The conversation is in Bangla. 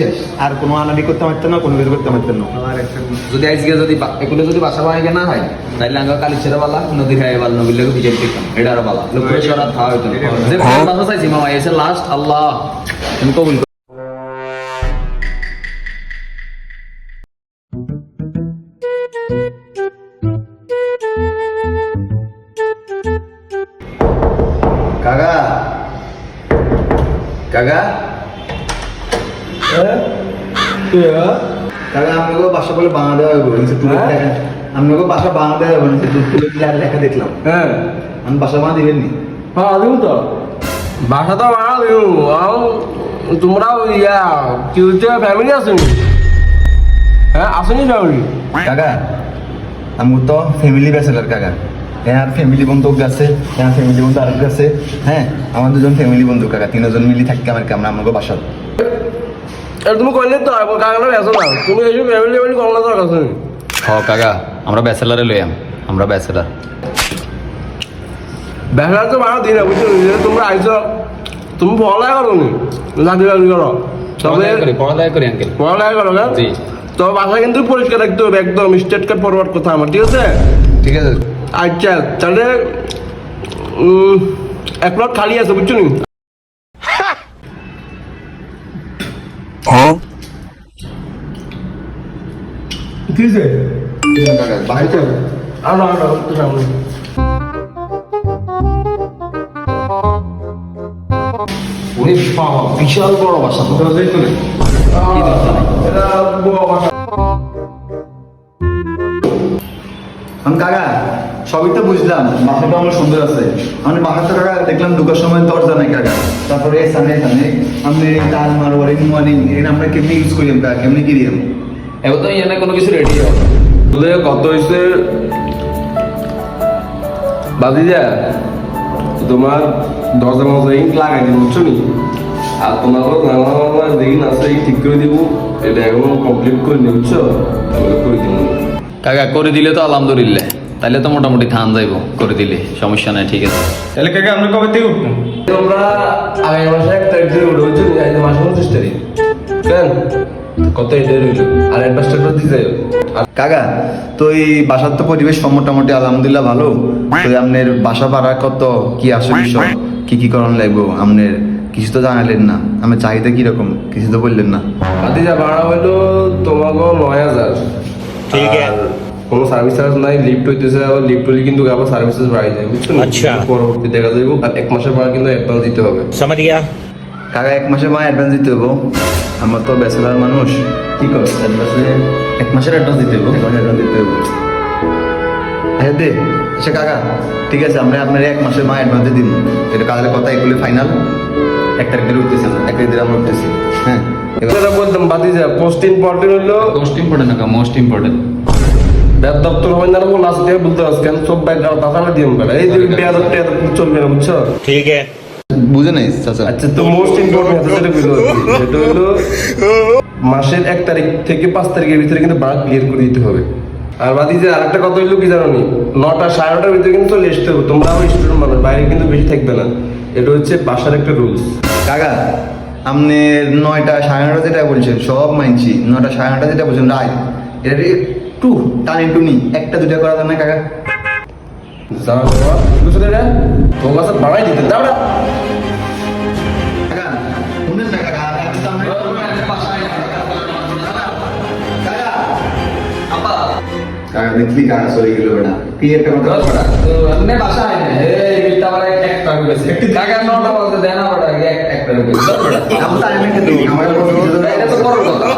শেষ। আর কোনো আনাদি করতে পারতেন না, কোনো কিছু করতে পারতেন না। যদি আজকে যদি এগুলো যদি বাসা বানাই না হয়, তাইলে আঙ্গা কালি ছেড়ে বালা, নদী খাই বাল লেগে ভিজে দেখতাম এটা আর বালা। খাওয়া হইতো। যে বাসা চাইছি মামা এসে লাস্ট আল্লাহ। তুমি কবুল। কাকা? কাকা? কাকা আপনাকে বাসা বলে দেওয়া হবে হ্যাঁ? বাসা দেওয়া হবে আর লেখা দেখলাম হ্যাঁ আমি বাসা হ্যাঁ দিব তো বাসা তো ইয়া ফ্যামিলি আসেনি হ্যাঁ আসেনি ফ্যামিলি কাকা আমি তো ফ্যামিলি ব্যাচেলার কাকা হ্যাঁ আর ফ্যামিলি বন্ধু আছে হ্যাঁ ফ্যামিলি বন্ধু আরেক আছে হ্যাঁ আমার দুজন ফ্যামিলি বন্ধু কাকা তিনজন মিলি থাকি আমার আমরা আমাকে বাসা আর তুমি কইলে তো কাকাটা বেসো না? তুমি এইসব ফ্যামিলি ফ্যামিলি করোনা দরকার আছে? হ কাকা আমরা ব্যাচেলারে লইয়াম আমরা ব্যাচেলার ব্যবসা তো বানা দিই না বুঝছ তোমরা আইছো তুমি পড়ালেখা করো নি? চাকরি বাকরি করো। তবে পড়ালেখা করি আঙ্কেল পড়ালেখা করো না জি। তো বাসা কিন্তু পরিষ্কার রাখতে হবে একদম স্টেট কার্ড ফরওয়ার্ড কথা আমার ঠিক আছে? ঠিক আছে। আচ্ছা তাহলে এক প্লট খালি আছে বুঝছ নি? কাকা বাড়িতে হবে আনো আনো একটু সামনে ওরে বাবা বিশাল বড় বাসা তো। কি দরকার এটা বড় বাসা। আমি কাকা, সবই তো বুঝলাম বাসাটা আমার সুন্দর আছে। আমি বাসাটা কাকা দেখলাম ঢুকার সময় দরজা নাই কাকা। তারপরে এখানে এখানে আমি তার মারোয়ারি মানি এটা আমরা কেমনি ইউজ করি কাকা, কেমনি কি দিলাম? এবার তো এখানে কোনো কিছু রেডি হবে কত হয়েছে বাদি যা তোমার দরজা মজা ইট লাগাই দিব, বুঝছ নি? আর তোমাকে নানা নানা দিন আছে ঠিক করে দিব, এটা এখনও কমপ্লিট করে নি বুঝছ করে দিব কাকা করে দিলে তো আলহামদুলিল্লাহ। তাহলে তো মোটামুটি থান যাইব করে দিলে সমস্যা নাই ঠিক আছে। তাহলে কাকা আমরা কবে থেকে উঠবো? তোমরা আগামী মাসে এক তারিখ থেকে উঠে বুঝছ নি মাসে উনত্রিশ তারিখ। কেন? কত এটা রইল আর দিয়ে যাই কাকা তো এই বাসার তো পরিবেশ সব মোটামুটি আলহামদুলিল্লাহ ভালো। তো আপনার বাসা ভাড়া কত? কি আসে বিষয়? কি কি করণ লাগবো? আপনার কিছু তো জানালেন না। আমার চাহিদা কীরকম? কিছু তো বললেন না। ভাড়া হইল তোমাকে নয় হাজার। ঠিক কোনো সার্ভিস চার্জ নাই লিফট হইতেছে আবার লিফট হলে কিন্তু আবার সার্ভিস চার্জ বাড়াই যায় বুঝছেন আচ্ছা। পরবর্তী দেখা যাইব আর এক মাসের পর কিন্তু অ্যাডভান্স দিতে হবে। সামারিয়া। কাকা এক মাসের মা অ্যাডভান্স দিতে হবে আমার তো ব্যাচেলার মানুষ। কি কর অ্যাডভান্সে এক মাসের অ্যাডভান্স দিতে হবে অ্যাডভান্স দিতে হবে হ্যাঁ দে সে কাকা ঠিক আছে আমরা আপনার এক মাসের মা অ্যাডভান্স দিন। এটা কাজের কথা এগুলি ফাইনাল এক তারিখ দিলে উঠতেছি এক তারিখ দিলে আমরা উঠতেছি। হ্যাঁ। এবার বলতাম বাদি যা মোস্ট ইম্পর্টেন্ট হলো মোস্ট ইম্পর্টেন্ট না মোস্ট ইম্পর্টেন্ট আচ্ছা, মাসের এক তারিখ থেকে পাঁচ তারিখের ভিতরে কিন্তু বাঘ ক্লিয়ার করে দিতে হবে। আর বাদি যে আর একটা কথা হইল কি জানো নি? নটা সাড়ে নটার ভিতরে কিন্তু চলে আসতে হবে। তোমরা স্টুডেন্ট মানুষ বাইরে কিন্তু বেশি থাকবে না। এটা হচ্ছে বাসার একটা রুলস কাকা আপনি নয়টা সাড়ে নটা যেটা বলছেন সব মানছি। নয়টা সাড়ে নটা যেটা বলছেন রায়। এটা একটু টানি টুনি একটা দুটা করা যায় না কাকা? জানা বাবা বুঝছ এটা তোর কাছে বাড়াই দিতে। দাঁড়া কাকা শুনেন না কাকা এখন তো আমরা- কাকা দেখলি কাকা চলে গেল বেটা। কি একটা কথা বাসা না। এই বিলটা আবার এক এক টাকা নটা বলতে দেয় না এক এক টাকা করেছে আমি তো আমি কিন্তু আমার কোনো এটা তো বড় কথা।